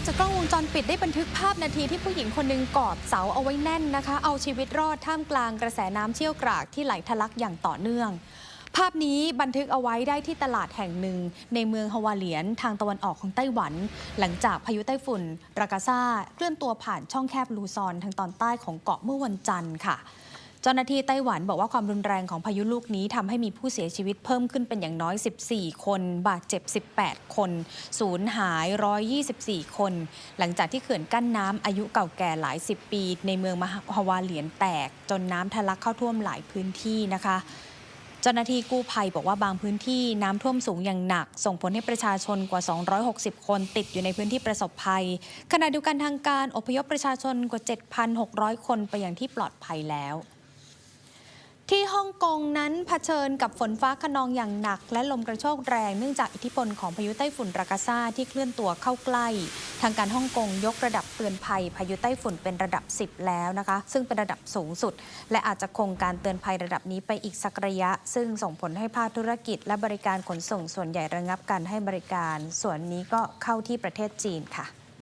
พจากกล้องวงจรปิดได้บันทึกภาพนาทีที่ผู้หญิงคนหนึ่งกอดเสาเอาไว้แน่นนะคะ เอาชีวิตรอดท่ามกลางกระแสน้ำเชี่ยวกรากที่ไหลทะลักอย่างต่อเนื่อง ภาพนี้บันทึกเอาไว้ได้ที่ตลาดแห่งหนึ่ง ในเมืองฮาวาเลียนทางตะวันออกของไต้หวัน หลังจากพายุไต้ฝุ่นรากาซาเคลื่อนตัวผ่านช่องแคบลูซอนทางตอนใต้ของเกาะเมื่อวันจันทร์ค่ะ เจ้าหน้าที่ไต้หวันบอกว่าความรุนแรงของพายุลูกนี้ทำให้มีผู้เสียชีวิตเพิ่มขึ้นเป็นอย่างน้อย 14 คน บาดเจ็บ 18 คน สูญหาย 124 คน หลังจากที่เขื่อนกั้นน้ำอายุเก่าแก่หลาย 10 ปี ในเมืองมฮาวาเหลียนแตก จนน้ำทะลักเข้าท่วมหลายพื้นที่นะคะเจ้าหน้าที่กู้ภัยบอกว่าบางพื้นที่น้ำท่วมสูงอย่างหนัก ส่งผลให้ประชาชนกว่า 260 คนติดอยู่ในพื้นที่ประสบภัย ขณะเดียวกันทางการอพยพประชาชนกว่า 7,600 คนไปอย่างที่ปลอดภัยแล้ว ฮ่องกงนั้นเผชิญกับฝนฟ้าขนองอย่างหนัก และลมกระโชกแรงเนื่องจากอิทธิพลของพายุไต้ฝุ่นรากาซาที่เคลื่อนตัวเข้าใกล้ ทางการฮ่องกงยกระดับเตือนภัยพายุไต้ฝุ่นเป็นระดับ 10 แล้วนะคะ ซึ่งเป็นระดับสูงสุด และอาจจะคงการเตือนภัยระดับนี้ไปอีกสักระยะ ซึ่งส่งผลให้ภาคธุรกิจ และบริการขนส่งส่วนใหญ่ระงับการให้บริการ ส่วนนี้ก็เข้าที่ประเทศจีนค่ะ